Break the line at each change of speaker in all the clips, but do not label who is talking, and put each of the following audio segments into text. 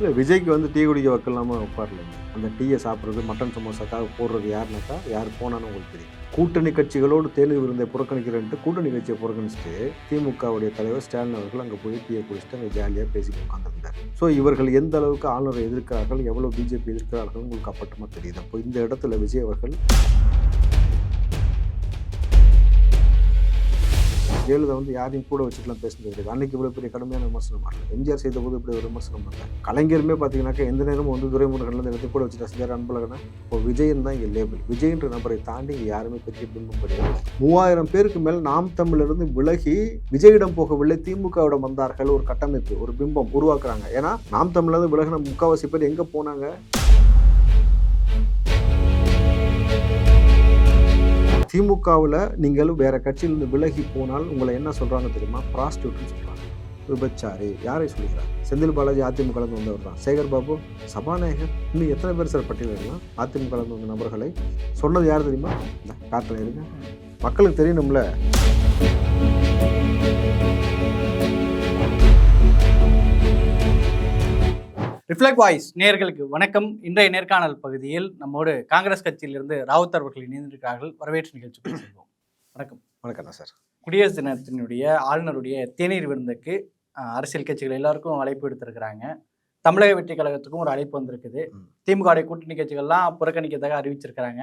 இல்லை விஜய்க்கு வந்து டீ குடிக்க வைக்கலாமா உட்காரலைங்க அந்த டீயை சாப்பிட்றது மட்டன் சமோசாக்காக போடுறது யாருனாக்கா யார் போனான்னு உங்களுக்கு தெரியும். கூட்டணி கட்சிகளோடு தேநீர் விருந்தை புறக்கணிக்கிறேன்ட்டு கூட்டணி கட்சியை புறக்கணிச்சுட்டு திமுகவுடைய தலைவர் ஸ்டாலின் அவர்கள் அங்கே போய் டீயை குடிச்சிட்டு அங்கே ஜாலியாக பேசிட்டு உட்காந்துருந்தார் ஸோ இவர்கள் எந்த அளவுக்கு ஆளுநரை எதிர்க்கிறார்கள் எவ்வளோ பிஜேபி எதிர்க்கிறார்கள் உங்களுக்கு அப்பட்டமாக தெரியுது. அப்போ இந்த இடத்துல விஜய் அவர்கள் ஜெயலலிதா வந்து யாரையும் கூட வச்சுக்கலாம் பேசுறது கிடையாது. அன்னைக்கு இவ்வளோ பெரிய கடுமையான விமர்சனம். வரல எம்ஜிஆர் செய்த போது இப்படி ஒரு விமர்சனம் பண்ணல. கலைஞருமே பார்த்தீங்கன்னாக்கா எந்த நேரமும் வந்து துரைமுருகன்ல இந்த கூட வச்சுட்டா ரசிகர் அன்பழகனா. இப்போ விஜயன் தான் இங்கே லேபிள் விஜயன்ற நபரை தாண்டி இங்கே யாருமே பெரிய பிம்பம் கிடையாது மூவாயிரம் பேருக்கு மேல் நாம் தமிழிலிருந்து விலகி விஜயிடம் போகவில்லை. திமுகவிடம் வந்தார்கள். ஒரு கட்டமைப்பு ஒரு பிம்பம் உருவாக்குறாங்க. ஏன்னா நாம் தமிழ்லேருந்து விலகின முக்கால்வாசி பேர் எங்கே போனாங்க? திமுகவில் நீங்கள் வேறு கட்சியிலிருந்து விலகி போனால் உங்களை என்ன சொல்கிறாங்க தெரியுமா? ப்ராஸ்டியூட்னு சொல்கிறாங்க விபச்சாரி. யாரை சொல்கிறார்? செந்தில் பாலாஜி அதிமுகலேருந்து வந்தவர் தான். சேகர் பாபு சபாநாயகர். இன்னும் எத்தனை பேர் சார் பட்டியலிடலாம் அதிமுகலேருந்து வந்த நபர்களை சொன்னது யார் தெரியுமா? காட்டில் இருங்க மக்களுக்கு தெரியணும்ல.
ரிஃப்ளெக்ட் வாய்ஸ் நேயர்களுக்கு வணக்கம். இன்றைய நேர்காணல் பகுதியில் நம்மோடு காங்கிரஸ் கட்சியிலிருந்து ராவுத் அவர்கள் இணைந்திருக்கிறார்கள். வரவேற்று நிகழ்ச்சிக்கு செல்வோம். வணக்கம்.
வணக்கம் சார்.
குடியரசு தினத்தினுடைய ஆளுநருடைய தேநீர் விருந்துக்கு அரசியல் கட்சிகள் எல்லாருக்கும் அழைப்பு எடுத்திருக்கிறாங்க தமிழக வெற்றி கழகத்துக்கும் ஒரு அழைப்பு வந்திருக்குது. திமுக கூட்டணி கட்சிகள்லாம் புறக்கணிக்கதாக அறிவிச்சிருக்கிறாங்க.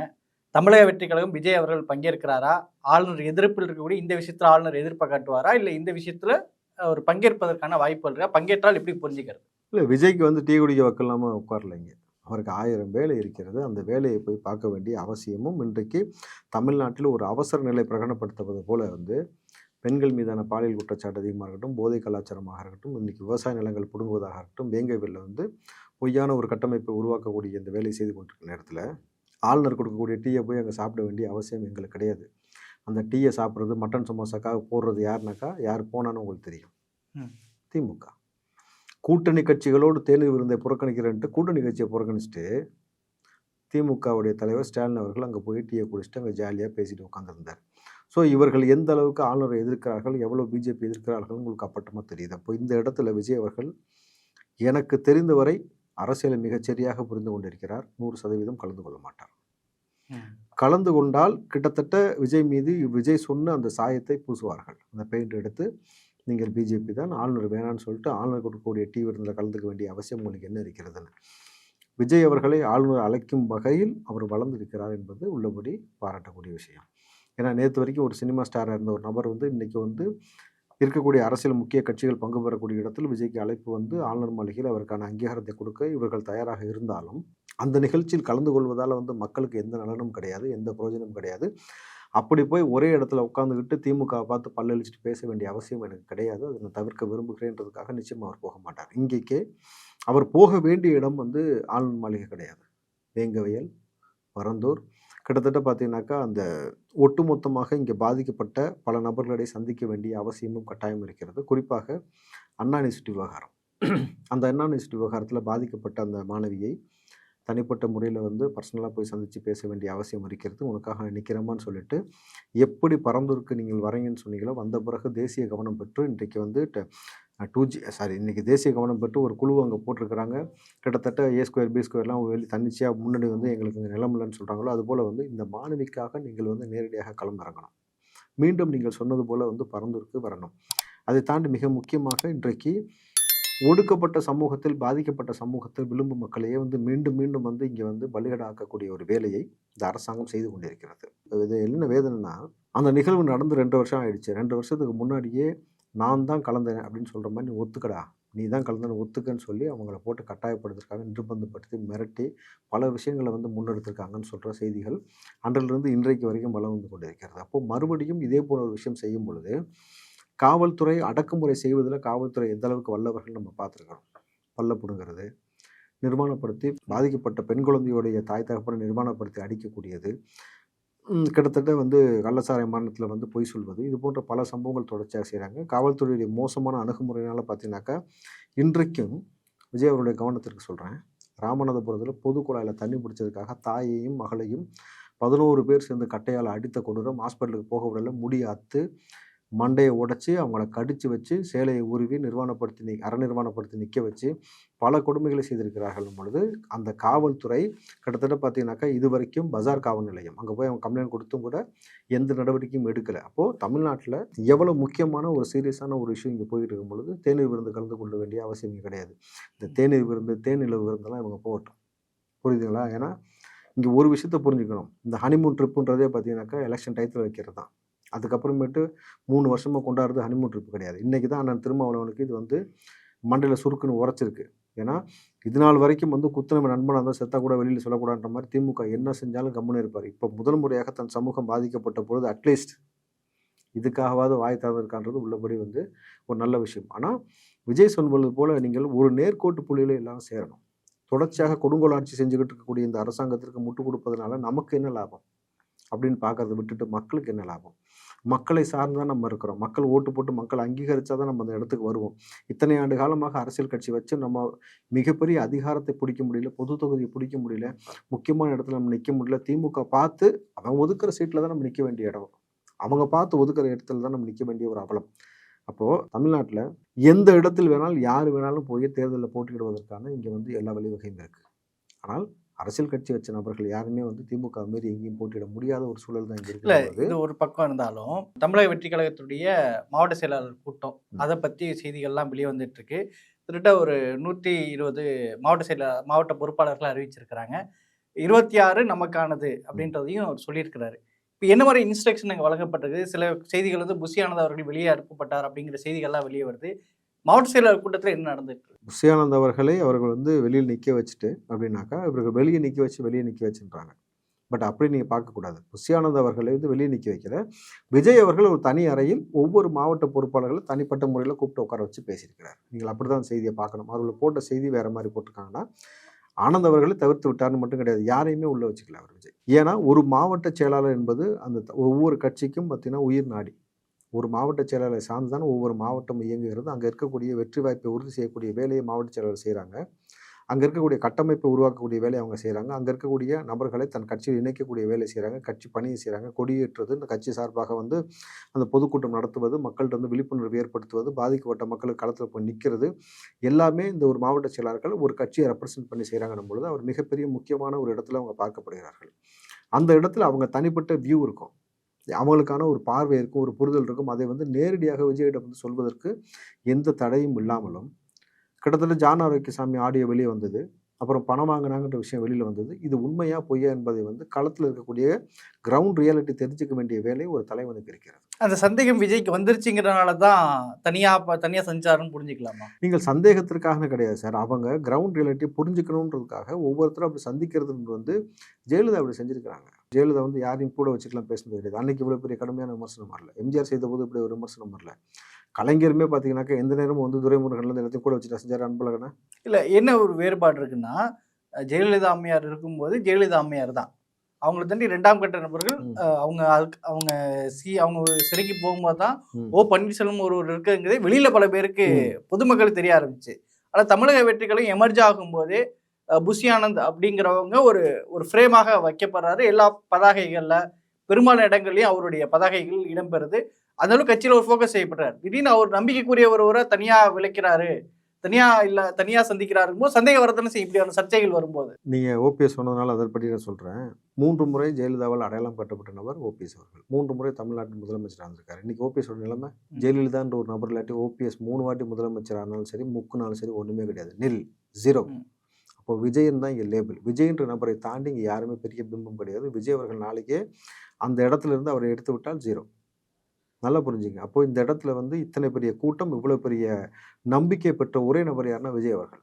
தமிழக வெற்றி கழகம் விஜய் அவர்கள் பங்கேற்கிறாரா? ஆளுநர் எதிர்ப்பில் இருக்கக்கூடிய இந்த விஷயத்துல ஆளுநர் எதிர்ப்பை காட்டுவாரா? இல்லை இந்த விஷயத்துல ஒரு பங்கேற்பதற்கான வாய்ப்பு இருக்கா? பங்கேற்றால் எப்படி புரிஞ்சுக்கிறது?
இல்லை விஜய்க்கு வந்து டீ குடிக்க வைக்கலாமா உட்காரலைங்க அவருக்கு ஆயிரம் வேலை இருக்கிறது. அந்த வேலையை போய் பார்க்க வேண்டிய அவசியமும் இன்றைக்கு தமிழ்நாட்டில் ஒரு அவசர நிலை பிரகடனப்படுத்துவது போல வந்து பெண்கள் மீதான பாலியல் குற்றச்சாட்டு அதிகமாக இருக்கட்டும் போதை கலாச்சாரமாக இருக்கட்டும் இன்றைக்கி விவசாய நிலங்கள் பிடுங்குவதாக இருக்கட்டும் வேங்கவில்ல வந்து பொய்யான ஒரு கட்டமைப்பை உருவாக்கக்கூடிய இந்த வேலையை செய்து கொண்டிருக்க நேரத்தில் ஆளுநர் கொடுக்கக்கூடிய டீயை போய் அங்கே சாப்பிட வேண்டிய அவசியம் எங்களுக்கு கிடையாது. அந்த டீயை சாப்பிட்றது மட்டன் சமோசாக்காக போடுறது யாருனாக்கா யார் போனான்னு உங்களுக்கு தெரியும். திமுக. கூட்டணி கட்சிகளோடு தேநீர் விருந்தை புறக்கணிக்கிறேன்ட்டு கூட்டணி கட்சியை புறக்கணிச்சுட்டு திமுகவுடைய தலைவர் ஸ்டாலின் அவர்கள் அங்கே போய் டீயை குடிச்சிட்டு அங்கே ஜாலியாக பேசிட்டு உட்காந்துருந்தார் ஸோ இவர்கள் எந்த அளவுக்கு ஆளுநரை எதிர்க்கிறார்கள் எவ்வளோ பிஜேபி எதிர்க்கிறார்கள் உங்களுக்கு அப்பட்டமாக தெரியுது. அப்போ இந்த இடத்துல விஜய் அவர்கள் எனக்கு தெரிந்தவரை அரசியலை மிகச்சரியாக புரிந்து கொண்டிருக்கிறார். நூறு சதவீதம் கலந்து கொள்ள மாட்டார். கலந்து கொண்டால் கிட்டத்தட்ட விஜய் மீது விஜய் சொன்ன அந்த சாயத்தை பூசுவார்கள். அந்த பெயிண்ட் எடுத்து நீங்கள் பிஜேபி தான் ஆளுநர் வேணான்னு சொல்லிட்டு ஆளுநர் கொடுக்கக்கூடிய டீ விருந்தில் கலந்துக்க வேண்டிய அவசியம் உங்களுக்கு என்ன இருக்கிறதுன்னு. விஜய் அவர்களை ஆளுநர் அழைக்கும் வகையில் அவர் வளர்ந்திருக்கிறார் என்பது உள்ளபடி பாராட்டக்கூடிய விஷயம். ஏன்னா நேற்று வரைக்கும் ஒரு சினிமா ஸ்டாராக இருந்த ஒரு நபர் வந்து இன்றைக்கி வந்து இருக்கக்கூடிய அரசியல் முக்கிய கட்சிகள் பங்கு பெறக்கூடிய இடத்தில் விஜய்க்கு அழைப்பு வந்து ஆளுநர் மாளிகையில் அவருக்கான அங்கீகாரத்தை கொடுக்க இவர்கள் தயாராக இருந்தாலும் அந்த நிகழ்ச்சியில் கலந்து கொள்வதால் வந்து மக்களுக்கு எந்த நலனும் கிடையாது எந்த பிரயோஜனமும் கிடையாது. அப்படி போய் ஒரே இடத்துல உட்காந்துக்கிட்டு திமுக பார்த்து பல்லழிச்சிட்டு பேச வேண்டிய அவசியம் எனக்கு கிடையாது. அதை நான் தவிர்க்க விரும்புகிறேன்றதுக்காக நிச்சயமாக அவர் போக மாட்டார். இங்கேக்கே அவர் போக வேண்டிய இடம் வந்து ஆளுநர் மாளிகை கிடையாது. வேங்கவயல் பரந்தூர். கிட்டத்தட்ட பார்த்தீங்கன்னாக்கா அந்த ஒட்டுமொத்தமாக இங்கே பாதிக்கப்பட்ட பல நபர்களை சந்திக்க வேண்டிய அவசியமும் கட்டாயம் இருக்கிறது. குறிப்பாக அண்ணா யூனிவர்சிட்டி விவகாரம். அந்த அண்ணா யூனிவர்சிட்டி விவகாரத்தில் பாதிக்கப்பட்ட அந்த மாணவியை தனிப்பட்ட முறையில் வந்து பர்சனலாக போய் சந்தித்து பேச வேண்டிய அவசியம் இருக்கிறது. உனக்காக நான் சொல்லிட்டு எப்படி பரந்தூருக்கு நீங்கள் வரீங்கன்னு சொன்னீங்களோ வந்த பிறகு தேசிய கவனம் பெற்று இன்றைக்கு வந்து டூ ஜி சாரி இன்றைக்கி தேசிய கவனம் பெற்று ஒரு குழு அங்கே போட்டிருக்கிறாங்க. கிட்டத்தட்ட ஏ ஸ்கொயர் பி ஸ்கொயர்லாம் வெளி தன்னிச்சையாக முன்னாடி வந்து எங்களுக்கு இங்கே நிலம் இல்லைன்னு சொல்கிறாங்களோ அதுபோல் வந்து இந்த மாணவிக்காக நீங்கள் வந்து நேரடியாக களமிறங்கணும் மீண்டும் நீங்கள் சொன்னது போல் வந்து பரந்தூருக்கு வரணும். அதை தாண்டி மிக முக்கியமாக இன்றைக்கு ஒடுக்கப்பட்ட சமூகத்தில் பாதிக்கப்பட்ட சமூகத்தில் விளிம்பு மக்களையே வந்து மீண்டும் மீண்டும் வந்து இங்கே வந்து பலிகடாக்கக்கூடிய ஒரு வேலையை இந்த அரசாங்கம் செய்து கொண்டிருக்கிறது. இது என்ன வேதனைனா அந்த நிகழ்வு நடந்து ரெண்டு வருஷம் ஆயிடுச்சு. ரெண்டு வருஷத்துக்கு முன்னாடியே நான் தான் கலந்தேன் அப்படின்னு சொல்கிற மாதிரி நீ ஒத்துக்கடா. நீ தான் கலந்தேன்னு ஒத்துக்கன்னு சொல்லி அவங்கள போட்டு கட்டாயப்படுத்திருக்காங்க நிர்பந்தப்படுத்தி மிரட்டி பல விஷயங்களை வந்து முன்னெடுத்திருக்காங்கன்னு சொல்கிற செய்திகள் அன்றிலிருந்து இன்றைக்கு வரைக்கும் வளம் வந்து கொண்டிருக்கிறது. அப்போது மறுபடியும் இதே போல ஒரு விஷயம் செய்யும் பொழுது காவல்துறை அடக்குமுறை செய்வதில் காவல்துறை எந்த அளவுக்கு வல்லவர்கள் நம்ம பார்த்துருக்கோம் பல்ல பிடுங்கிறது நிர்மாணப்படுத்தி பாதிக்கப்பட்ட பெண் குழந்தையுடைய தாய் தகப்பனை நிர்மாணப்படுத்தி அடிக்கக்கூடியது. கிட்டத்தட்ட வந்து கள்ளசாரை மரணத்தில் வந்து பொய் சொல்வது. இது போன்ற பல சம்பவங்கள் தொடர்ச்சியாக செய்கிறாங்க காவல்துறையுடைய மோசமான அணுகுமுறையினால் பார்த்தீங்கன்னாக்கா இன்றைக்கும் விஜய் அவருடைய கவனத்திற்கு சொல்கிறேன் ராமநாதபுரத்தில் பொது குழாயில் தண்ணி பிடிச்சதுக்காக தாயையும் மகளையும் பதினோரு பேர் சேர்ந்து கட்டையால் அடித்த கொடூரம் ஹாஸ்பிட்டலுக்கு போக விடல முடி அத்து. மண்டையை உடைச்சி அவங்கள கடிச்சு வச்சு சேலையை உருவி நிர்வாணப்படுத்தி நி அறநிர்வாணப்படுத்தி நிற்க வச்சு பல கொடுமைகளை செய்திருக்கிறார்கள் பொழுது. அந்த காவல்துறை கிட்டத்தட்ட பார்த்தீங்கன்னாக்கா இது வரைக்கும் பஜார் காவல் நிலையம். அங்கே போய் அவங்க கம்ப்ளைண்ட் கொடுத்தும் கூட எந்த நடவடிக்கையும் எடுக்கலை. அப்போது தமிழ்நாட்டில் எவ்வளோ முக்கியமான ஒரு சீரியஸான ஒரு விஷயம் இங்கே போயிட்டு இருக்கும் பொழுது தேநீர் விருந்து கலந்து கொள்ள வேண்டிய அவசியம் கிடையாது. இந்த தேநீர் விருந்து தேனிலவு விருந்தெல்லாம் இவங்க போகட்டும் புரியுதுங்களா? ஏன்னா இங்கே ஒரு விஷயத்த புரிஞ்சுக்கணும். இந்த ஹனிமூன் ட்ரிப்புன்றதே பார்த்தீங்கன்னாக்கா எலெக்ஷன் டயத்தில் வைக்கிறது தான் அதுக்கப்புறமேட்டு மூணு வருஷமாக கொண்டாடுறது ஹனிமூன் ட்ரிப் கிடையாது. இன்றைக்கி தான் அண்ணன் திருமாவளவனுக்கு இது வந்து மண்டையில் சுருக்குன்னு உரைச்சிருக்கு. ஏன்னா இது நாள் வரைக்கும் வந்து குத்துனமை நண்பனாக இருந்தால் செத்தா கூட வெளியில் சொல்லக்கூடாதுன்ற மாதிரி திமுக என்ன செஞ்சாலும் கம்முன்னு இருப்பார். இப்போ முதல் முறையாக தன் சமூகம் பாதிக்கப்பட்ட பொழுது அட்லீஸ்ட் இதுக்காகவாவது வாய் திறந்திருக்கான்றது உள்ளபடி வந்து ஒரு நல்ல விஷயம். ஆனால் விஜய் சொல்வது போல் நீங்கள் ஒரு நேர்கோட்டு புள்ளியில் எல்லாம் சேரணும். தொடர்ச்சியாக கொடுங்கோல் ஆட்சி செஞ்சுக்கிட்டு இருக்கக்கூடிய இந்த அரசாங்கத்திற்கு முட்டு கொடுப்பதனால நமக்கு என்ன லாபம்? அப்படின்னு பார்க்கறத விட்டுட்டு மக்களுக்கு என்ன லாபம்? மக்களை சார்ந்து தான் நம்ம இருக்கிறோம். மக்கள் ஓட்டு போட்டு மக்கள் அங்கீகரித்தா தான் நம்ம அந்த இடத்துக்கு வருவோம். இத்தனை ஆண்டு காலமாக அரசியல் கட்சி வச்சு நம்ம மிகப்பெரிய அதிகாரத்தை பிடிக்க முடியல பொது தொகுதியை பிடிக்க முடியல முக்கியமான இடத்துல நம்ம நிற்க முடியல திமுக பார்த்து அவன் ஒதுக்குற சீட்டில் தான் நம்ம நிற்க வேண்டிய இடம். அவங்க பார்த்து ஒதுக்குற இடத்துல தான் நம்ம நிற்க வேண்டிய ஒரு அவலம். அப்போது தமிழ்நாட்டில் எந்த இடத்தில் வேணாலும் யார் வேணாலும் போய் தேர்தலில் போட்டியிடுவதற்கான இங்கே வந்து எல்லா வழிவகையும் இருக்குது ஆனால் அரசியல் கட்சி வச்ச நபர்கள் யாருமே வந்து திமுக மாரி எங்கேயும் போட்டியிட முடியாத ஒரு சூழல் தான் இங்கே
இல்ல இது ஒரு பக்கம் இருந்தாலும் தமிழக வெற்றி கழகத்துடைய மாவட்ட செயலாளர் கூட்டம். அதை பத்தி செய்திகள்லாம் வெளியே வந்துட்டு இருக்கு கிட்டத்தட்ட ஒரு நூற்றி இருபது மாவட்ட செயலாளர் மாவட்ட பொறுப்பாளர்கள் அறிவிச்சிருக்கிறாங்க. இருபத்தி ஆறு நமக்கானது அப்படின்றதையும் அவர் சொல்லியிருக்கிறாரு. இப்போ என்ன மாதிரி இன்ஸ்ட்ரக்ஷன் அங்கே வழங்கப்பட்டிருக்கு? சில செய்திகள் வந்து புஷியானந்த் அவர்கள் வெளியே அனுப்பப்பட்டார் அப்படிங்கிற செய்திகள்லாம் வெளியே வருது. மாவட்ட செயலாளர் கூட்டத்தில் என்ன நடந்துட்டு
புஷியானந்த் அவர்களை அவர்கள் வந்து வெளியில் நிற்க வச்சுட்டு அப்படின்னாக்கா இவர்கள் வெளியே நிற்க வச்சு வெளியே நிற்க வச்சுன்றாங்க. பட் அப்படி நீங்கள் பார்க்கக்கூடாது புஷியானந்த் அவர்களை வந்து வெளியே நிற்க வைக்கல. விஜய் அவர்கள் ஒரு தனி அறையில் ஒவ்வொரு மாவட்ட பொறுப்பாளர்களை தனிப்பட்ட முறையில் கூப்பிட்டு உட்கார வச்சு பேசியிருக்கிறார். நீங்கள் அப்படி தான் செய்தியை பார்க்கணும். அவர்கள் போட்ட செய்தி வேறு மாதிரி போட்டிருக்காங்கன்னா ஆனந்த் அவர்களை தவிர்த்து விட்டார்னு மட்டும் கிடையாது. யாரையுமே உள்ளே வச்சுக்கல அவர் விஜய். ஏன்னா ஒரு மாவட்ட செயலாளர் என்பது அந்த ஒவ்வொரு கட்சிக்கும் பார்த்தீங்கன்னா உயிர் நாடி. ஒரு மாவட்ட செயலாளரை சார்ந்து தான் ஒவ்வொரு மாவட்டம் இயங்குகிறது. அங்கே இருக்கக்கூடிய வெற்றி வாய்ப்பை உறுதி செய்யக்கூடிய வேலையை மாவட்ட செயலாளர் செய்கிறாங்க அங்கே இருக்கக்கூடிய கட்டமைப்பை உருவாக்கக்கூடிய வேலையை அவங்க செய்கிறாங்க அங்கே இருக்கக்கூடிய நபர்களை தன் கட்சியில் இணைக்கக்கூடிய வேலை செய்கிறாங்க கட்சி பணியை செய்கிறாங்க கொடியேற்றுறது இந்த கட்சி சார்பாக வந்து அந்த பொதுக்கூட்டம் நடத்துவது மக்கள்கிட்ட வந்து விழிப்புணர்வு ஏற்படுத்துவது பாதிக்கப்பட்ட மக்களுக்கு களத்தில் போய் நிற்கிறது எல்லாமே இந்த ஒரு மாவட்ட செயலாளர்கள் ஒரு கட்சியை ரெப்ரசன்ட் பண்ணி செய்கிறாங்கன்னும் பொழுது அவர் மிகப்பெரிய முக்கியமான ஒரு இடத்துல அவங்க பார்க்கப்படுகிறார்கள். அந்த இடத்துல அவங்க தனிப்பட்ட வியூ இருக்கும். அவங்களுக்கான ஒரு பார்வை இருக்கும் ஒரு புரிதல் இருக்கும். அதை வந்து நேரடியாக விஜயிடம் வந்து சொல்வதற்கு எந்த தடையும் இல்லாமலும் கிட்டத்தட்ட ஜான் ஆரோக்கியசாமி ஆடியோ வெளியே வந்தது. அப்புறம் பணம் வாங்கினாங்கன்ற விஷயம் வெளியில் வந்தது. இது உண்மையா பொய்யா என்பதை வந்து களத்தில் இருக்கக்கூடிய கிரவுண்ட் ரியாலிட்டி தெரிஞ்சுக்க வேண்டிய வேலை ஒரு தலைவனுக்கு இருக்கிறது.
அந்த சந்தேகம் விஜய்க்கு வந்துருச்சுங்கிறனால தான் தனியா ப- தனியா செஞ்சாருன்னு புரிஞ்சுக்கலாமா?
நீங்கள் சந்தேகத்திற்காக கிடையாது சார். அவங்க கிரவுண்ட் ரியாலிட்டியை புரிஞ்சுக்கணுன்றதுக்காக ஒவ்வொருத்தரும் அப்படி சந்திக்கிறது வந்து ஜெயலலிதா அப்படி செஞ்சுருக்கிறாங்க. ஜெயலலிதா வந்து யாரையும் கூட வச்சுக்கலாம் பேசுனது கிடையாது. அன்னைக்கு இவ்வளோ பெரிய கடுமையான விமர்சனம் வரல. எம்ஜிஆர் செய்த போது இப்படி ஒரு விமர்சனம் வரல. கலைஞருமே பார்த்தீங்கன்னாக்கா எந்த நேரமும் வந்து துரைமுருகன்லேருந்து எல்லாத்தையும் கூட வச்சுட்டு. செஞ்சார் அன்பழகனை?
இல்ல என்ன ஒரு வேறுபாடு இருக்குன்னா ஜெயலலிதா அம்மையார் இருக்கும்போது ஜெயலலிதா அம்மையார் தான். அவங்களை தாண்டி ரெண்டாம் கட்ட நபர்கள் அவங்க அவங்க சி அவங்க சிறைக்கு போகும்போது தான். ஓ பன்னீர்செல்வம் ஒரு ஒரு இருக்குங்கிறதே வெளியில பல பேருக்கு பொதுமக்களுக்கு தெரிய ஆரம்பிச்சு. ஆனா தமிழக வெற்றிகளும் எமர்ஜ் ஆகும்போதே அஹ் புஷி ஆனந்த் அப்படிங்கிறவங்க ஒரு ஒரு ஃப்ரேமாக வைக்கப்படுறாரு. எல்லா பதாகைகள்ல பெரும்பாலான இடங்கள்லயும் அவருடைய பதாகைகள் இடம்பெறுது. அதனால கட்சியில ஒரு ஃபோக்கஸ் செய்யப்படுறாரு. திடீர்னு அவர் நம்பிக்கைக்குரிய ஒருவரை தனியா விளக்கிறாரு தனியா இல்ல தனியா சந்திக்கிறாருக்கும் போது சந்தேகம் வரதானே செய்யும் இப்படியான சர்ச்சைகள் வரும்போது.
நீங்கள் ஓபிஎஸ் சொன்னதுனால அதை பற்றி நான் சொல்கிறேன் மூன்று முறை ஜெயலலிதாவால் அடையாளம் காட்டப்பட்ட நபர் ஓபிஎஸ் அவர்கள். மூன்று முறை தமிழ்நாட்டின் முதலமைச்சராக இருந்திருக்காரு. இன்னைக்கு ஓபிஎஸோட நிலைமை. ஜெயலலிதான்ற ஒரு நபர் இல்லாட்டி ஓபிஎஸ் மூணு வாட்டி முதலமைச்சர் ஆனாலும் சரி முக்குனாலும் சரி ஒன்றுமே கிடையாது. நில் ஜீரோ
இப்போ
அப்போ விஜயன் தான் இங்கே லேபிள் விஜயன்ற நபரை தாண்டி இங்கே யாருமே பெரிய பிம்பம் கிடையாது. விஜய் அவர்கள் நாளைக்கே அந்த இடத்துல இருந்து அவரை எடுத்து விட்டால் ஜீரோ நல்லா புரிஞ்சுங்க. அப்போ இந்த இடத்துல வந்து இத்தனை பெரிய கூட்டம் இவ்வளோ பெரிய நம்பிக்கை பெற்ற ஒரே நபர் யாருன்னா விஜய் அவர்கள்.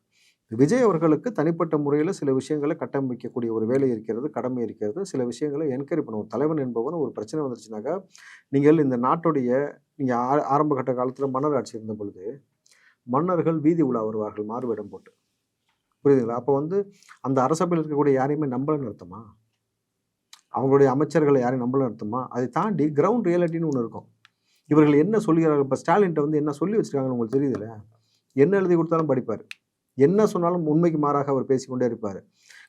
விஜய் அவர்களுக்கு தனிப்பட்ட முறையில் சில விஷயங்களை கட்டமைக்கக்கூடிய ஒரு வேலை இருக்கிறது கடமை இருக்கிறது. சில விஷயங்களை என்கரேஜ் பண்ணுவோம் தலைவன் என்பவன் ஒரு பிரச்சனை வந்துருச்சுனாக்கா நீங்கள் இந்த நாட்டுடைய நீங்கள் ஆரம்ப கட்ட காலத்தில் மன்னர் ஆட்சி இருந்த பொழுது மன்னர்கள் வீதி உலா வருவார்கள் மாறுவேடம் போட்டு. புரியுதுங்களா? அப்போ வந்து அந்த அரசபையில் இருக்கக்கூடிய யாரையுமே நம்பலன்னு அர்த்தமா அவங்களுடைய அமைச்சர்களை யாரையும் நம்பலன்னு அர்த்தமா அதை தாண்டி கிரவுண்ட் ரியாலிட்டின்னு ஒன்று இருக்கும். இவர்கள் என்ன சொல்கிறார்கள் இப்போ ஸ்டாலின்ட்ட வந்து என்ன சொல்லி வச்சுருக்காங்கன்னு உங்களுக்கு தெரியுதுல்ல? என்ன எழுதி கொடுத்தாலும் படிப்பார். என்ன சொன்னாலும் உண்மைக்கு மாறாக அவர் பேசிக்கொண்டே இருப்பார்.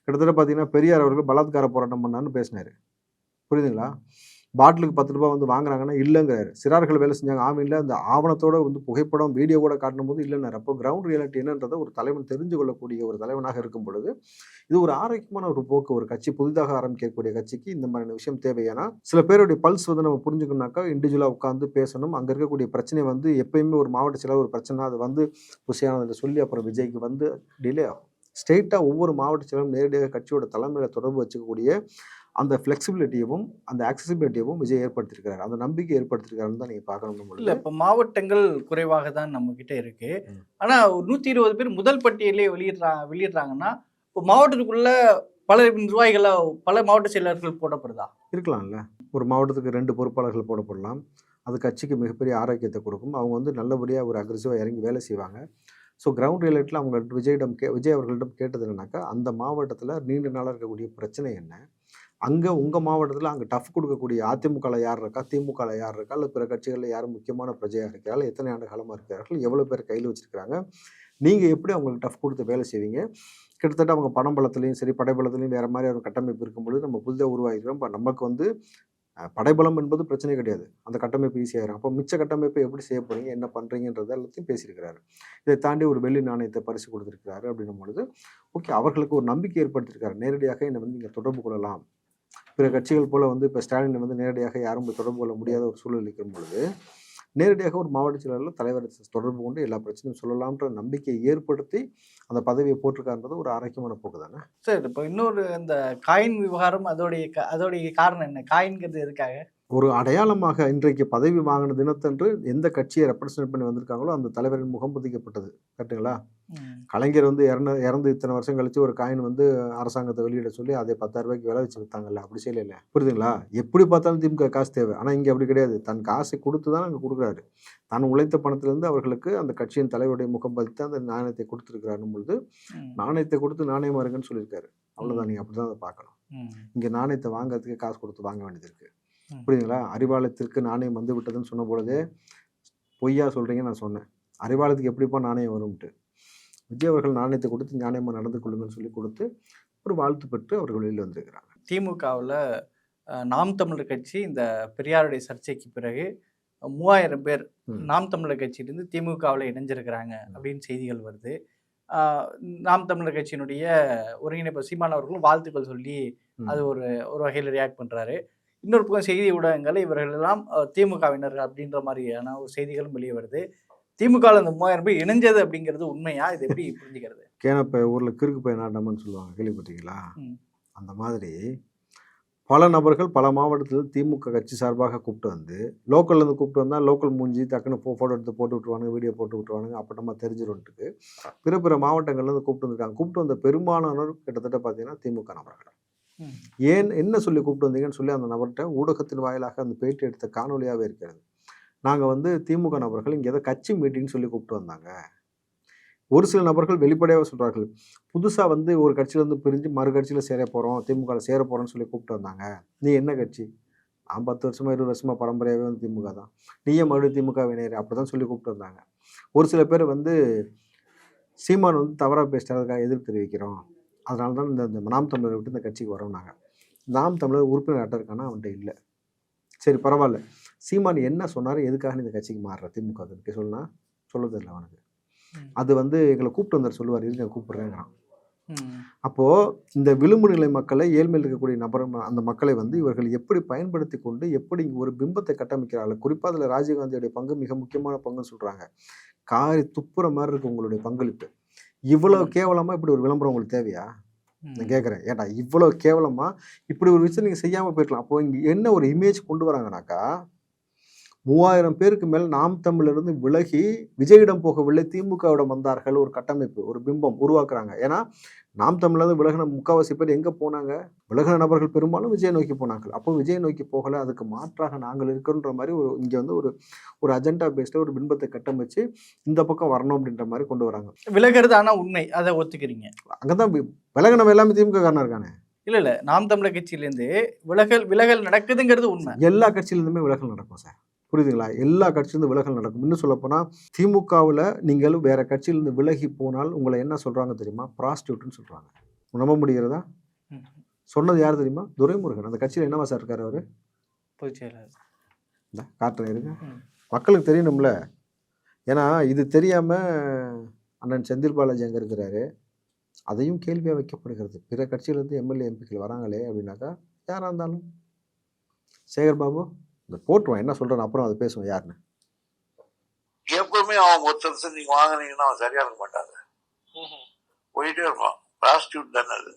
கிட்டத்தட்ட பார்த்தீங்கன்னா பெரியார் அவர்கள் பலாத்கார போராட்டம் பண்ணான்னு பேசினார். புரியுதுங்களா? பாட்டிலுக்கு பத்து ரூபாய் வந்து வாங்குறாங்கன்னா இல்லைங்கிறாரு. சிறார்கள் வேலை செஞ்சாங்க. ஆவின்ல அந்த ஆவணத்தோட வந்து புகைப்படம் வீடியோ கூட காட்டும் போது இல்லைன்னாரு அப்போ கிரவுண்ட் ரியாலிட்டி என்னன்றதை ஒரு தலைவன் தெரிஞ்சு கொள்ளக்கூடிய ஒரு தலைவனாக இருக்கும் பொழுது இது ஒரு ஆரோக்கியமான ஒரு போக்கு ஒரு கட்சி புதிதாக ஆரம்பிக்கக்கூடிய கட்சிக்கு இந்த மாதிரியான விஷயம் தேவையானா சில பேருடைய பல்ஸ் வந்து நம்ம புரிஞ்சுக்கணும்னாக்கா இண்டிவிஜுவலாக உட்காந்து பேசணும். அங்கே இருக்கக்கூடிய பிரச்சனை வந்து எப்பயுமே ஒரு மாவட்ட செயலாளர் ஒரு பிரச்சனை அது வந்து புசியானதில் சொல்லி அப்புறம் விஜய்க்கு வந்து டிலே ஆகும். ஸ்ட்ரெயிட்டாக ஒவ்வொரு மாவட்ட செயலரும் நேரடியாக கட்சியோட தலைமையில் தொடர்பு வச்சுக்கக்கூடிய அந்த ஃப்ளெக்சிபிலிட்டியவும் அந்த ஆக்சசிபிலிட்டியவும் விஜய் ஏற்படுத்தியிருக்காரு அந்த நம்பிக்கை ஏற்படுத்தியிருக்காருன்னு தான் நீங்கள் பார்க்கணும்
இல்ல இப்ப மாவட்டங்கள் குறைவாக தான் நம்ம கிட்ட இருக்கு.
ம்.
ஆனா ஒரு நூத்தி இருபது பேர் முதல் பட்டியலே வெளியிடுறாங்க வெளியிடுறாங்கன்னா இப்போ மாவட்டத்துக்குள்ள பல நிர்வாகிகள பல மாவட்ட செயலர்கள் போடப்படுதா?
இருக்கலாம்ல. ஒரு மாவட்டத்துக்கு ரெண்டு பொறுப்பாளர்கள் போடப்படலாம். அது கட்சிக்கு மிகப்பெரிய ஆரோக்கியத்தை கொடுக்கும். அவங்க வந்து நல்லபடியாக ஒரு அக்ரெசிவாக இறங்கி வேலை செய்வாங்க. ஸோ கிரவுண்ட் ரிலேட்டில் அவங்க விஜயிடம் கே விஜய் அவர்களிடம் கேட்டது என்னன்னாக்கா அந்த மாவட்டத்தில் நீண்ட நாளாக இருக்கக்கூடிய பிரச்சனை என்ன? அங்கே உங்கள் மாவட்டத்தில் அங்கே டஃப் கொடுக்கக்கூடிய அதிமுகவில் யார் இருக்கா? திமுகவில் யார் இருக்கா? இல்லை பிற கட்சிகளில் யார் முக்கியமான பிரஜையாக இருக்கிறார்கள் எத்தனை ஆண்டு காலமாக இருக்கிறார்கள் எவ்வளோ பேர் கையில் வச்சுருக்கிறாங்க? நீங்கள் எப்படி அவங்களுக்கு டஃப் கொடுத்து வேலை செய்வீங்க? கிட்டத்தட்ட அவங்க பணம்பலத்துலேயும் சரி படைபலத்துலேயும் வேறு மாதிரி ஒரு கட்டமைப்பு இருக்கும்பொழுது நம்ம புதிதாக உருவாகிக்கிறோம் இப்போ நமக்கு வந்து படைபலம் என்பது பிரச்சனை கிடையாது. அந்த கட்டமைப்பு ஈஸியாகிடும் அப்போ மிச்ச கட்டமைப்பை எப்படி செய்ய போகிறீங்க என்ன பண்ணுறீங்கன்றது எல்லாத்தையும் பேசியிருக்கிறாரு. இதை தாண்டி ஒரு வெள்ளி நாணயத்தை பரிசு கொடுத்துருக்கிறாரு அப்படின்னும் பொழுது ஓகே அவர்களுக்கு ஒரு நம்பிக்கை ஏற்படுத்தியிருக்காரு. நேரடியாக என்னை வந்து நீங்கள் தொடர்பு கொள்ளலாம். பிற கட்சிகள் போல் வந்து இப்போ ஸ்டாலின் வந்து நேரடியாக யாரும் தொடர்பு கொள்ள முடியாத ஒரு சூழல் இருக்கும் பொழுது நேரடியாக ஒரு மாவட்ட செயலாளர் தலைவர் தொடர்பு கொண்டு எல்லா பிரச்சனையும் சொல்லலாம்ன்ற நம்பிக்கையை ஏற்படுத்தி அந்த பதவியை போட்டிருக்காருன்றது ஒரு ஆரோக்கியமான போக்கு தானே?
சார் இப்போ இன்னொரு இந்த காயின் விவகாரம் அதோடைய க- அதோடைய காரணம் என்ன? காயின்கிறது எதுக்காக?
ஒரு அடையாளமாக இன்றைக்கு பதவி வாங்கின தினத்தன்று எந்த கட்சியை ரெப்ரசன்ட் பண்ணி வந்திருக்காங்களோ அந்த தலைவரின் முகம் பதிக்கப்பட்டது. கரெக்டுங்களா. கலைஞர் வந்து இறந்து இறந்து இத்தனை வருஷம் கழிச்சு ஒரு காயின் வந்து அரசாங்கத்தை வெளியிட சொல்லி அதை பத்தாயிரம் ரூபாய்க்கு விலை வச்சு வித்தாங்கல்ல. அப்படி செய்யல புரியுதுங்களா? எப்படி பார்த்தாலும் திமுக காசு தேவை. ஆனால் இங்கே அப்படி கிடையாது. தன் காசை கொடுத்து தான் அங்கே கொடுக்குறாரு. தான் உழைத்த பணத்திலிருந்து அவர்களுக்கு அந்த கட்சியின் தலைவருடைய முகம் பதித்து அந்த நாணயத்தை கொடுத்துருக்கிறாருன்னு பொழுது. நாணயத்தை கொடுத்து நாணயமா இருங்கன்னு சொல்லியிருக்காரு. அவ்வளோதான் நீங்கள் அப்படி தான் அதை பார்க்கணும். இங்கே நாணயத்தை வாங்குறதுக்கு காசு கொடுத்து வாங்க வேண்டியது இருக்கு.
ம்.
புரியுதுங்களா? அறிவாலயத்திற்கு நாணயம் வந்து விட்டதுன்னு சொன்ன பொழுதே பொய்யா சொல்றீங்க நான் சொன்னேன். அறிவாலயத்துக்கு எப்படிப்பா நாணயம் வரும்ட்டு. விஜய் அவர்கள் நாணயத்தை கொடுத்து நியாயமாக நடந்து கொள்ளுங்கன்னு சொல்லி கொடுத்து ஒரு வாழ்த்து பெற்று அவர்கள் வெளியில் வந்திருக்கிறாங்க.
திமுகவில் நாம் தமிழர் கட்சி இந்த பெரியாருடைய சர்ச்சைக்கு பிறகு மூவாயிரம் பேர். நாம் தமிழர் கட்சியிலிருந்து திமுகவில் இணைஞ்சிருக்கிறாங்க அப்படின்னு செய்திகள் வருது. நாம் தமிழர் கட்சியினுடைய ஒருங்கிணைப்பு சீமான் அவர்களும் வாழ்த்துக்கள் சொல்லி. அது ஒரு ஒரு வகையில் ரியாக்ட் பண்ணுறாரு இன்னொரு பக்கம் செய்தி ஊடகங்கள் இவர்கள் எல்லாம் திமுகவினர் அப்படின்ற மாதிரியான ஒரு செய்திகளும் வெளியே வருது. திமுகவில் இந்த மூவாயிரம் பேர் இணைஞ்சது அப்படிங்கிறது உண்மையா? இது எப்படி புரிஞ்சுக்கிறது?
கேனப்பை ஊரில் கிறுக்கு பை நாட்டம்னு சொல்லுவாங்க. கேள்விப்பட்டீங்களா. அந்த மாதிரி பல நபர்கள் பல மாவட்டத்தில் திமுக கட்சி சார்பாக கூப்பிட்டு வந்து லோக்கல்ல இருந்து கூப்பிட்டு வந்தால் லோக்கல் மூஞ்சி டக்குன்னு ஃபோ ஃபோட்டோ எடுத்து போட்டு விட்டுருவானுங்க வீடியோ போட்டு விட்டுருவானுங்க அப்பட்டமா தெரிஞ்சிரும்ட்டுக்கு பிற பிற மாவட்டங்கள்ல இருந்து கூப்பிட்டு வந்திருக்காங்க. கூப்பிட்டு வந்த பெரும்பாலானோர் கிட்டத்தட்ட பார்த்தீங்கன்னா திமுக நபர்கள். ஏன் என்ன சொல்லி கூப்பிட்டு வந்தீங்கன்னு சொல்லி அந்த நபர்கிட்ட ஊடகத்தின் வாயிலாக அந்த பேட்டி எடுத்த காணொலியாகவே இருக்கிறது. நாங்கள் வந்து திமுக நபர்கள் இங்கே ஏதோ கட்சி மீட்டிங்னு சொல்லி கூப்பிட்டு வந்தாங்க. ஒரு சில நபர்கள் வெளிப்படையாக சொல்கிறார்கள் புதுசாக வந்து ஒரு கட்சியிலேருந்து பிரிஞ்சு மறு கட்சியில் சேர போகிறோம் திமுகவில் சேர போகிறோன்னு சொல்லி கூப்பிட்டு வந்தாங்க. நீ என்ன கட்சி? நான் பத்து வருஷமா இருபது வருஷமா பரம்பரையாகவே வந்து திமுக தான். நீயே மறுபடியும் திமுக வினையர் அப்படி தான் சொல்லி கூப்பிட்டு வந்தாங்க. ஒரு சில பேர் வந்து சீமான் வந்து தவறாக பேசுறதுக்காக எதிர்ப்பு தெரிவிக்கிறோம். அதனால தான் இந்த இந்த நாம் தமிழரை விட்டு இந்த கட்சிக்கு வரோம் நாங்கள் நாம் தமிழர் உறுப்பினர் அட்டை இருக்கானா அவன்கிட்ட இல்லை. சரி பரவாயில்ல. சீமான் என்ன சொன்னார் எதுக்காக இந்த கட்சிக்கு மாறுற? திமுக இருக்கு சொன்னா சொல்ல தெரியல அவனுக்கு. அது வந்து எங்களை கூப்பிட்டு வந்தார் சொல்லுவார் இருங்க கூப்பிடுறேங்கிறான். அப்போது இந்த விளிம்பு நிலை மக்களை ஏழ்மையில் இருக்கக்கூடிய நபர் அந்த மக்களை வந்து இவர்கள் எப்படி பயன்படுத்தி கொண்டு எப்படி ஒரு பிம்பத்தை கட்டமைக்கிறார்கள்? குறிப்பாக அதில் ராஜீவ்காந்தியுடைய பங்கு மிக முக்கியமான பங்குன்னு சொல்கிறாங்க காரி துப்புற மாதிரி இருக்கு உங்களுடைய பங்களிப்பு. இவ்வளோ கேவலமாக இப்படி ஒரு விளம்பரம் உங்களுக்கு தேவையா? நான். கேட்குறேன். ஏட்டா இவ்வளோ கேவலமாக இப்படி ஒரு விஷயம் நீங்கள் செய்யாமல் போயிருக்கலாம். அப்போ இங்கே என்ன ஒரு இமேஜ் கொண்டு வராங்கனாக்கா மூவாயிரம் பேருக்கு மேல் நாம் தமிழிலிருந்து விலகி விஜயிடம் போகவில்லை திமுகவிடம் வந்தார்கள் ஒரு கட்டமைப்பு ஒரு பிம்பம் உருவாக்குறாங்க. ஏன்னா நாம் தமிழ்லேருந்து விலகின முக்காவாசி பேர் எங்கே போனாங்க? விலகின நபர்கள் பெரும்பாலும் விஜய் நோக்கி போனாங்க அப்போ விஜய் நோக்கி போகலை அதுக்கு மாற்றாக நாங்கள் இருக்கிறோன்ற மாதிரி ஒரு இங்கே வந்து ஒரு ஒரு அஜெண்டா பேஸ்டாக ஒரு பிம்பத்தை கட்டமைச்சு இந்த பக்கம் வரணும் அப்படின்ற மாதிரி கொண்டு வராங்க.
விலகிறது ஆனா உண்மை அதை ஒத்துக்கிறீங்க.
அங்கே தான் விலகினவன் எல்லாமே திமுக காரனா இருக்கானே?
இல்ல இல்ல நாம் தமிழர் கட்சியிலேருந்து விலகல் விலகல் நடக்குதுங்கிறது உண்மை.
எல்லா கட்சியிலிருந்துமே விலகல் நடக்கும் சார். புரியுதுங்களா? எல்லா கட்சியிலிருந்து விலகல் நடக்கும். இன்னும் சொல்லப்போனால் திமுகவில் நீங்கள் வேற கட்சியிலிருந்து விலகி போனால் உங்களை என்ன சொல்கிறாங்க தெரியுமா? ப்ராஸ்டியூட்னு சொல்கிறாங்க நம்ப முடிகிறதா. சொன்னது யார் தெரியுமா? துரைமுருகன். அந்த கட்சியில் என்னவா சார் இருக்காரு அவர்?
பொதுச் செயலாளர்.
இந்த காட்டுறேன் இருங்க. மக்களுக்கு தெரியணும்ல. ஏன்னா இது தெரியாமல் அண்ணன் செந்தில் பாலாஜி அங்கே இருக்கிறாரு. அதையும் கேள்வியாக வைக்கப்படுகிறது. பிற கட்சியிலேருந்து எம்எல்ஏ எம்பிக்கள் வராங்களே அப்படின்னாக்கா யாராக இருந்தாலும். சேகர் பாபு? இந்த போட்டுருவான். என்ன சொல்கிறேன் அப்புறம் அதை பேசுவோம் யாருன்னு.
எப்பவுமே அவன் ஒருத்தர் நீங்க வாங்குனீங்கன்னா அவன் சரியா இருக்க மாட்டாங்க போயிட்டே இருப்பான். ப்ராஸ்டியூட் தானே அது.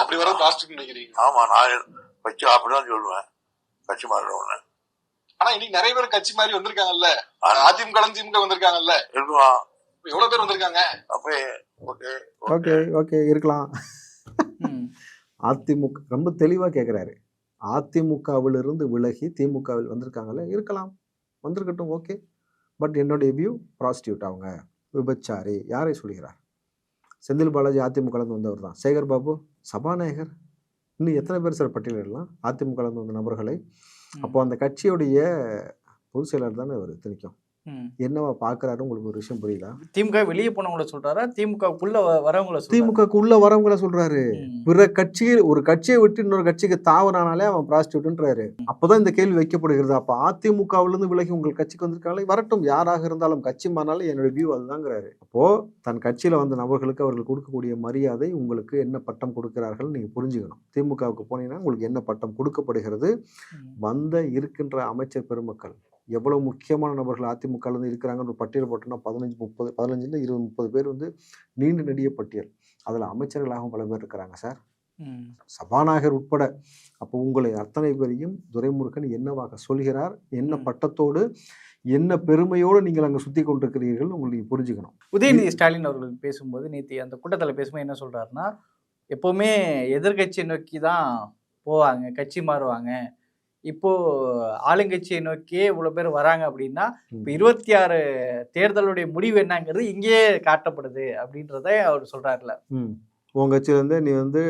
அப்படி வர பிளாஸ்டிக் நினைக்கிறீங்க?
ஆமா நான் வச்சு அப்படிதான் சொல்லுவேன். கட்சி மாறுறவன
ஆனா இன்னைக்கு நிறைய பேர் கட்சி மாதிரி வந்திருக்காங்கல்ல. அதிமுக திமுக வந்திருக்காங்கல்ல.
இருக்குவான்.
எவ்வளவு பேர் வந்திருக்காங்க?
அப்ப ஓகே
ஓகே. ஓகே இருக்கலாம். அதிமுக ரொம்ப தெளிவாக கேட்குறாரு அதிமுகவிலிருந்து விலகி திமுகவில் வந்திருக்காங்கல்ல இருக்கலாம். வந்திருக்கட்டும் ஓகே. பட் என்னுடைய வியூ ப்ராஸ்டியூட் அவங்க விபச்சாரி யாரை சொல்கிறார்? செந்தில் பாலாஜி அதிமுகலேருந்து வந்தவர் தான். சேகர் பாபு சபாநாயகர். இன்னும் எத்தனை பேர் சார் பட்டியலிடலாம் அதிமுகலேருந்து வந்த நபர்களை. அப்போ அந்த கட்சியுடைய பொதுச் செயலாளர் தானே அவர் இத்தனைக்கும்
ம்.
என்னவா பார்க்குறாரு உங்களுக்கு ஒரு விஷயம் புரியுதா?
திமுக வெளியே போனவங்கள சொல்றாரா? திமுகக்குள்ள வரவங்கள சொல்றாரா?
திமுகக்கு உள்ள வரவங்கள சொல்றாரு. பிற கட்சியில் ஒரு கட்சியை விட்டு இன்னொரு கட்சிக்கு தாவனானாலே அவன் ப்ராஸ்டியூட்ன்றாரு அப்போதான் இந்த கேள்வி வைக்கப்படுகிறது. அப்ப அதிமுகவில இருந்து விலகி உங்கள் கட்சிக்கு வந்திருக்காங்களே வரட்டும் யாராக இருந்தாலும் கட்சி மாறினாலும் என்னோட வியூ அதுதாங்கிறாரு. அப்போ தன் கட்சியில வந்த நபர்களுக்கு அவர்கள் கொடுக்கக்கூடிய மரியாதை உங்களுக்கு என்ன பட்டம் கொடுக்கிறார்கள் நீங்க புரிஞ்சுக்கணும். திமுகவுக்கு போனீங்கன்னா உங்களுக்கு என்ன பட்டம் கொடுக்கப்படுகிறது. வந்த இருக்கின்ற அமைச்சர் பெருமக்கள் எவ்வளவு முக்கியமான நபர்கள் அதிமுக ல இருந்து இருக்கிறாங்கன்னு ஒரு பட்டியல் போட்டோம்னா பதினஞ்சு முப்பது பதினஞ்சுல இருபது முப்பது பேர் வந்து நீண்ட நெடிய பட்டியல். அதுல அமைச்சர்களாகவும் பல பேர் இருக்கிறாங்க சார். சபாநாயகர் உட்பட அப்போ உங்களை அத்தனை பேரையும் துரைமுருகன் என்னவாக சொல்கிறார்? என்ன. பட்டத்தோடு என்ன பெருமையோடு நீங்கள் அங்கே சுத்தி கொண்டிருக்கிறீர்கள் உங்களுக்கு புரிஞ்சுக்கணும்.
உதயநிதி ஸ்டாலின் அவர்கள் பேசும்போது நேற்று அந்த கூட்டத்தில் பேசும்போது என்ன சொல்றாருன்னா எப்பவுமே எதிர்க்கட்சியை நோக்கி தான் போவாங்க கட்சி மாறுவாங்க. இப்போ ஆளுங்கட்சியை நோக்கியே இவ்வளவு பேர் வராங்க அப்படின்னா இப்போ இருபத்தி ஆறு தேர்தலுடைய முடிவு என்னங்கிறது இங்கேயே காட்டப்படுது அப்படின்றத அவர் சொல்றாருல.
ம். உன் கட்சியிலேருந்து நீ வந்து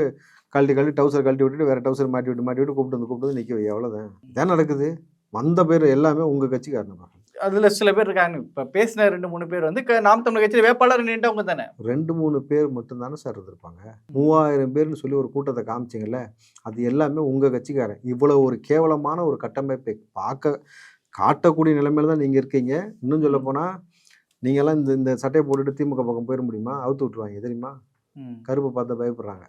கழட்டி கழட்டி டவுசர் கழட்டி விட்டுட்டு வேற டவுசர் மாட்டி விட்டு மாட்டி விட்டு கூப்பிட்டு வந்து கூப்பிட்டு வந்து நிற்க வை அவ்வளோதான் இதான் நடக்குது? வந்த பேர் எல்லாமே உங்க கட்சிக்காரன்
அதுல சில பேர் இருக்காங்க. இப்ப பேசின ரெண்டு மூணு பேர் வந்து நாம் தமிழர் கட்சியில் வேட்பாளர் நின்றவங்க தானே.
ரெண்டு மூணு பேர் மட்டும்தானே சார் இருந்திருப்பாங்க. மூவாயிரம் பேர்னு சொல்லி ஒரு கூட்டத்தை காமிச்சிங்கல்ல அது எல்லாமே உங்கள் கட்சிக்காரன். இவ்வளோ ஒரு கேவலமான ஒரு கட்டமைப்பை பார்க்க காட்டக்கூடிய நிலைமையில தான் நீங்கள் இருக்கீங்க. இன்னும் சொல்ல போனால் நீங்கள்லாம் இந்த இந்த சட்டையை போட்டுட்டு திமுக பக்கம் போயிட முடியுமா? அவுத்து விட்டுருவாங்க தெரியுமா? கருப்பை பார்த்து பயப்படுறாங்க.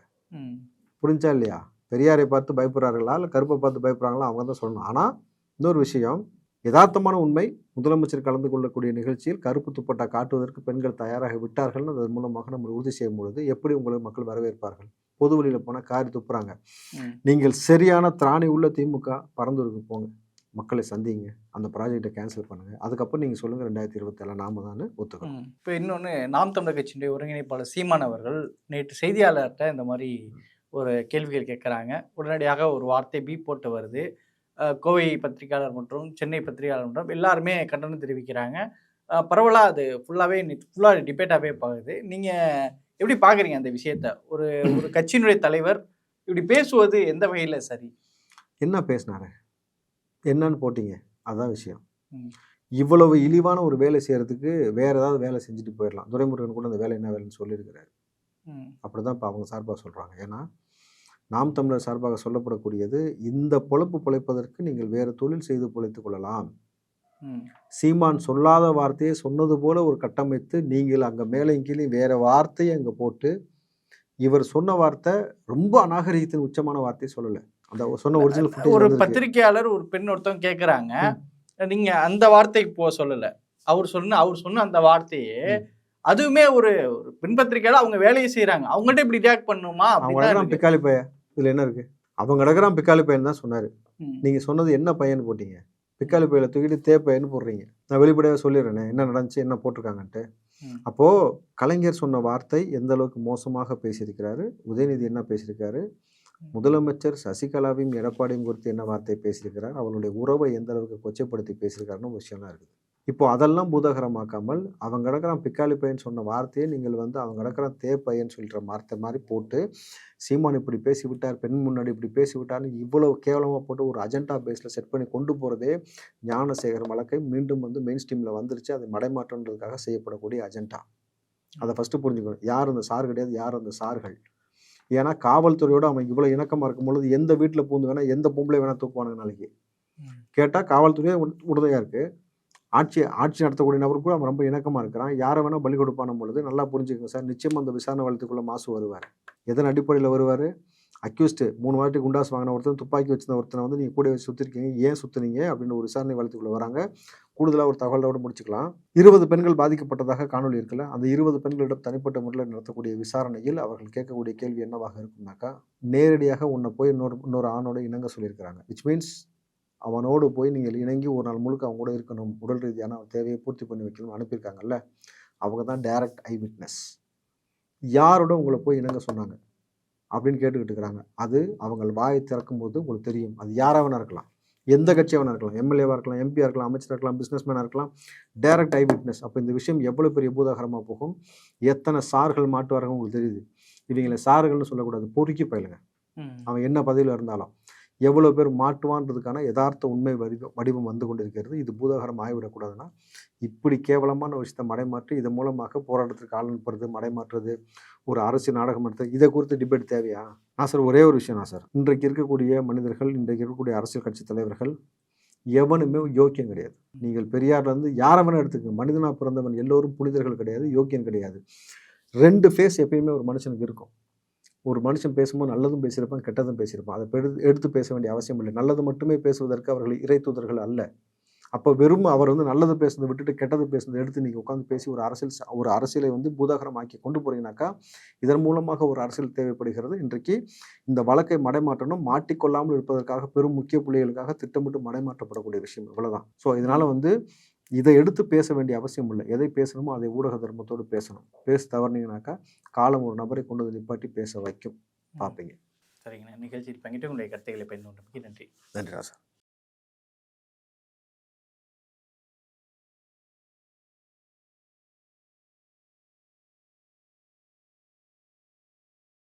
புரிஞ்சா இல்லையா? பெரியாரை பார்த்து பயப்படுறார்களா? இல்லை கருப்பை பார்த்து பயப்படுறாங்களா? அவங்க தான் சொல்லணும். ஆனால் இன்னொரு விஷயம் யதார்த்தமான உண்மை. முதலமைச்சர் கலந்து கொள்ளக்கூடிய நிகழ்ச்சியில் கருப்பு துப்பட்டா காட்டுவதற்கு பெண்கள் தயாராக விட்டார்கள்னு அதன் மூலமாக நம்ம உறுதி செய்யும் பொழுது எப்படி உங்களை மக்கள் வரவேற்பார்கள்? பொது வழியில் போனால் காரி துப்புறாங்க. நீங்கள் சரியான திராணி உள்ள திமுக பரந்தூருக்கு போங்க. மக்களை சந்திங்க. அந்த ப்ராஜெக்டை கேன்சல் பண்ணுங்க. அதுக்கப்புறம் நீங்கள் சொல்லுங்கள் ரெண்டாயிரத்தி இருபத்தேழு நாம தான் ஒத்துக்கணும்.
இப்போ இன்னொன்று நாம் தமிழர் கட்சியினுடைய ஒருங்கிணைப்பாளர் சீமான் அவர்கள் நேற்று செய்தியாளர்கிட்ட இந்த மாதிரி ஒரு கேள்விகள் கேட்குறாங்க. உடனடியாக ஒரு வார்த்தை பீ போட்டு வருது. கோவை பத்திரிகையாளர் மற்றும் சென்னை பத்திரிகையாளர் மற்றும் எல்லாருமே கண்டனம் தெரிவிக்கிறாங்க. அஹ், பரவலா அது ஃபுல்லாகவே ஃபுல்லாக டிபேட்டாகவே போகுது. நீங்கள் எப்படி பார்க்குறீங்க அந்த விஷயத்த? ஒரு ஒரு கட்சியினுடைய தலைவர் இப்படி பேசுவது எந்த வகையில் சரி?
என்ன பேசினாரு? என்னன்னு போட்டீங்க. அதான் விஷயம். இவ்வளவு இழிவான ஒரு வேலை செய்யறதுக்கு வேற ஏதாவது வேலை செஞ்சுட்டு போயிடலாம். துரைமுருகன் கூட அந்த வேலை என்ன வேலைன்னு சொல்லியிருக்கிறாரு.
ம்,
அப்படிதான் இப்போ அவங்க சார்பாக சொல்றாங்க. ஏன்னா நாம் தமிழர் சார்பாக சொல்லப்படக்கூடியது இந்த பொழப்பு பொழைப்பதற்கு நீங்கள் வேறு தொழில் செய்து பொழைத்துக் கொள்ளலாம். சீமான் சொல்லாத வார்த்தையை சொன்னது போல ஒரு கட்டமைத்து நீங்கள் அங்கே மேலே கீழே வேற வார்த்தையை அங்கே போட்டு இவர் சொன்ன வார்த்தை ரொம்ப அநாகரிகத்தின் உச்சமான வார்த்தையை சொல்லலை. அந்த சொன்ன ஒரிஜினல்
ஒரு பத்திரிகையாளர் ஒரு பெண் ஒருத்தவங்க கேக்குறாங்க நீங்க அந்த வார்த்தைக்கு போக சொல்லல. அவர் சொன்ன அவர் சொன்ன அந்த வார்த்தையே. அதுவுமே ஒரு ஒரு பெண் பத்திரிகையாளர் அவங்க வேலையை செய்யறாங்க அவங்ககிட்ட இப்படி ரியாக்ட் பண்ணுமா?
அவங்க. பிக்காலி பையன். இதுல என்ன இருக்கு? அவங்க கிடக்குறான் பிக்காலி பையன் தான் சொன்னாரு. நீங்க சொன்னது என்ன பையன் போட்டீங்க? பிக்காலி பையில தூக்கிட்டு தே பையன் போடுறீங்க. நான் வெளிப்படையாக சொல்லிடுறேனே. என்ன நடந்துச்சு? என்ன போட்டிருக்காங்கன்ட்டு. அப்போ கலைஞர் சொன்ன வார்த்தை எந்த அளவுக்கு மோசமாக பேசியிருக்கிறாரு? உதயநிதி என்ன பேசியிருக்காரு? முதலமைச்சர் சசிகலாவையும் எடப்பாடியும் குறித்து என்ன வார்த்தை பேசியிருக்கிறார்? அவங்களுடைய உறவை எந்த அளவுக்கு கொச்சைப்படுத்தி பேசியிருக்காருன்னு ஒரு விஷயம்லாம் இருக்குது. இப்போ அதெல்லாம் பூதகரமாக்காமல் அவன் கிடக்குறான் பிக்காலி பையன் சொன்ன வார்த்தையை நீங்கள் வந்து அவன் கிடக்குறான் தே பையன் சொல்கிற வார்த்தை மாதிரி போட்டு சீமான் இப்படி பேசி விட்டார் பெண் முன்னாடி இப்படி பேசி விட்டார்னு இவ்வளவு கேவலமாக போட்டு ஒரு அஜெண்டா பேஸில் செட் பண்ணி கொண்டு போகிறதே ஞானசேகர் வழக்கை மீண்டும் வந்து மெயின் ஸ்ட்ரீமில் வந்துருச்சு. அதை மடைமாற்றன்றதுக்காக செய்யப்படக்கூடிய அஜெண்டா அதை ஃபஸ்ட்டு புரிஞ்சுக்கணும். யார் அந்த சார் கிடையாது யார் அந்த சார்கள்? ஏன்னா காவல்துறையோட அவன் இவ்வளோ இணக்கமாக இருக்கும் பொழுது எந்த வீட்டில் பூந்து வேணா எந்த பொம்பளை வேணா தூக்குவானுங்க நாளைக்கு. கேட்டால் காவல்துறையே உறுதியாக இருக்குது ஆட்சி ஆட்சி நடத்தக்கூடிய நபர் கூட அவன் ரொம்ப இணக்கமாக இருக்கிறான். யாரை வேணால் பலி கொடுப்பான பொழுது நல்லா புரிஞ்சுக்கங்க சார். நிச்சயம் அந்த விசாரணை வளத்துக்குள்ளே மாசு வருவார். எதன் அடிப்படையில் வருவார்? அக்யூஸ்டு மூணு வாட்டி குண்டாஸ் வாங்கின ஒருத்தன் துப்பாக்கி வச்சிருந்த ஒருத்தனை வந்து நீங்கள் கூட வச்சு சுற்றிருக்கீங்க ஏன் சுற்றுனீங்க அப்படின்னு ஒரு விசாரணை வளத்துக்குள்ளே வராங்க. கூடுதலாக ஒரு தகவலோடு முடிச்சுக்கலாம். இருபது பெண்கள் பாதிக்கப்பட்டதாக காணொலி இருக்குல்ல அந்த இருபது பெண்களிடம் தனிப்பட்ட முறையில் நடத்தக்கூடிய விசாரணையில் அவர்கள் கேட்கக்கூடிய கேள்வி என்னவாக இருக்கும்னாக்கா நேரடியாக உன்னை போய் இன்னொரு இன்னொரு ஆணோட இணங்க சொல்லியிருக்கிறாங்க. விச் மீன்ஸ் அவனோடு போய் நீங்கள் இணங்கி ஒரு நாள் முழுக்க அவங்க கூட இருக்கணும். உடல் ரீதியான தேவையை பூர்த்தி பண்ணி வைக்கணும் அனுப்பியிருக்காங்கல்ல? அவங்க தான் டைரக்ட் ஐ விட்னஸ் யாரோட உங்களை போய் இணங்க சொன்னாங்க? அப்படின்னு கேட்டுக்கிட்டு இருக்கிறாங்க. அது அவங்க வாயை திறக்கும்போது உங்களுக்கு தெரியும். அது யாராக வேணா இருக்கலாம். எந்த கட்சியாக இருக்கலாம். எம்எல்ஏவாக இருக்கலாம் எம்பியாக இருக்கலாம் அமைச்சராக இருக்கலாம் பிஸ்னஸ்மேனாக இருக்கலாம். டைரக்ட் ஐ விட்னஸ் அப்போ இந்த விஷயம் எவ்வளோ பெரிய பூதாகரமாக போகும்? எத்தனை சார்கள் மாட்டுவார்கள் உங்களுக்கு தெரியுது. இவங்களை சார்கள்னு சொல்லக்கூடாது. பொறுக்கி பயிலுங்க. அவன் என்ன பதவியில் இருந்தாலும். எவ்வளோ பேர் மாட்டுவான்றதுக்கான யதார்த்த உண்மை வடிவம் வடிவம் வந்து கொண்டிருக்கிறது. இது பூதாகரம் ஆகிவிடக்கூடாதுன்னா இப்படி கேவலமான ஒரு விஷயத்தை மடைமாற்றி இதன் மூலமாக போராட்டத்திற்கு ஆள் அனுப்புறது மடைமாற்றுறது ஒரு அரசு நாடகம் எடுத்து இதை குறித்து டிபேட் தேவையா? நான் சார் ஒரே ஒரு விஷயம் நான் சார் இன்றைக்கு இருக்கக்கூடிய மனிதர்கள் இன்றைக்கு இருக்கக்கூடிய அரசியல் கட்சி தலைவர்கள் எவனுமே யோக்கியம் கிடையாது. நீங்கள் பெரியார்லேருந்து யாரை வேணால் எடுத்துக்கங்க. மனிதனாக பிறந்தவன் எல்லோரும் புனிதர்கள் கிடையாது யோக்கியம் கிடையாது. ரெண்டு ஃபேஸ் எப்பயுமே ஒரு மனுஷனுக்கு இருக்கும். ஒரு மனுஷன் பேசும்போது நல்லதும் பேசியிருப்பான் கெட்டதும் பேசியிருப்பான். அதை எடுத்து எடுத்து பேச வேண்டிய அவசியம் இல்லை. நல்லது மட்டுமே பேசுவதற்கு அவர்கள் இறை தூதர்கள் அல்ல. அப்போ வெறும் அவர் வந்து நல்லது பேசுனதை விட்டுட்டு கெட்டது பேசுனதை எடுத்து நீங்கள் உட்காந்து பேசி ஒரு அரசியல் ஒரு அரசியலை வந்து பூதாகரமாக்கி கொண்டு போகிறீங்கனாக்கா இதன் மூலமாக ஒரு அரசியல் தேவைப்படுகிறது. இன்றைக்கு இந்த வழக்கை மடைமாற்றணும் மாட்டிக்கொள்ளாமல் இருப்பதற்காக பெரும் முக்கிய புள்ளிகளுக்காக திட்டமிட்டு மடைமாற்றப்படக்கூடிய விஷயம் இவ்வளோதான் ஸோ இதனால் வந்து இதை எடுத்து பேச வேண்டிய அவசியம் இல்லை. எதை பேசணுமோ அதை ஊடக தர்மத்தோடு பேசணும். பேச தவறுனீங்கனாக்கா காலம் ஒரு நபரை கொண்டு வந்து நிப்பாட்டி பேச வைக்கும். பார்ப்பீங்க
சரிங்கண்ணா. நிகழ்ச்சியில் பங்கிட்டு உங்களுடைய கருத்துக்களை பயன்படுத்தி நன்றி.
நன்றி ராசா.